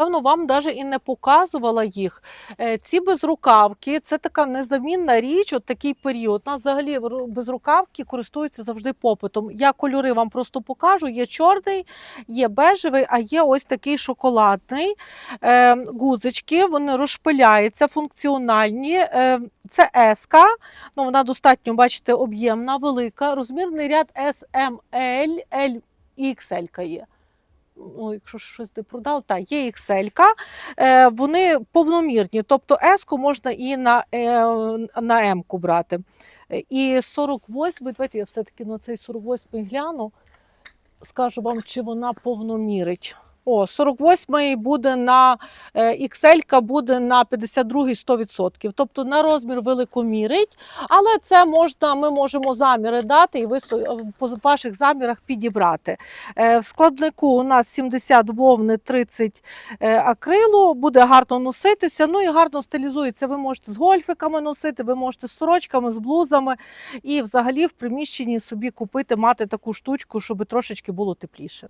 Певно, вам навіть і не показувала їх. Е, Ці безрукавки це така незамінна річ, от такий період. У нас взагалі безрукавки користуються завжди попитом. Я кольори вам просто покажу. Є чорний, є бежевий, а є ось такий шоколадний. Е, Гузички, вони розшпиляються, функціональні. Е, Це еска, ну вона достатньо, бачите, об'ємна, велика. Розмірний ряд SML, XL є ну, якщо щось не продав, та є XL. Е, вони повномірні, тобто S-ку можна і на, е, на М-ку брати. І 48, давайте я все-таки на цей 48 гляну, скажу вам, чи вона повномірить. О, 48 буде на е, XL буде на 52 100%. Тобто на розмір великомірить, але це можна, ми можемо заміри дати і ви по ваших замірах підібрати. Е, В складнику у нас 70 вовни, 30 е, акрилу, буде гарно носитися, ну і гарно стилізується. Ви можете з гольфиками носити, ви можете з сорочками, з блузами, і взагалі в приміщенні собі купити, мати таку штучку, щоб трошечки було тепліше.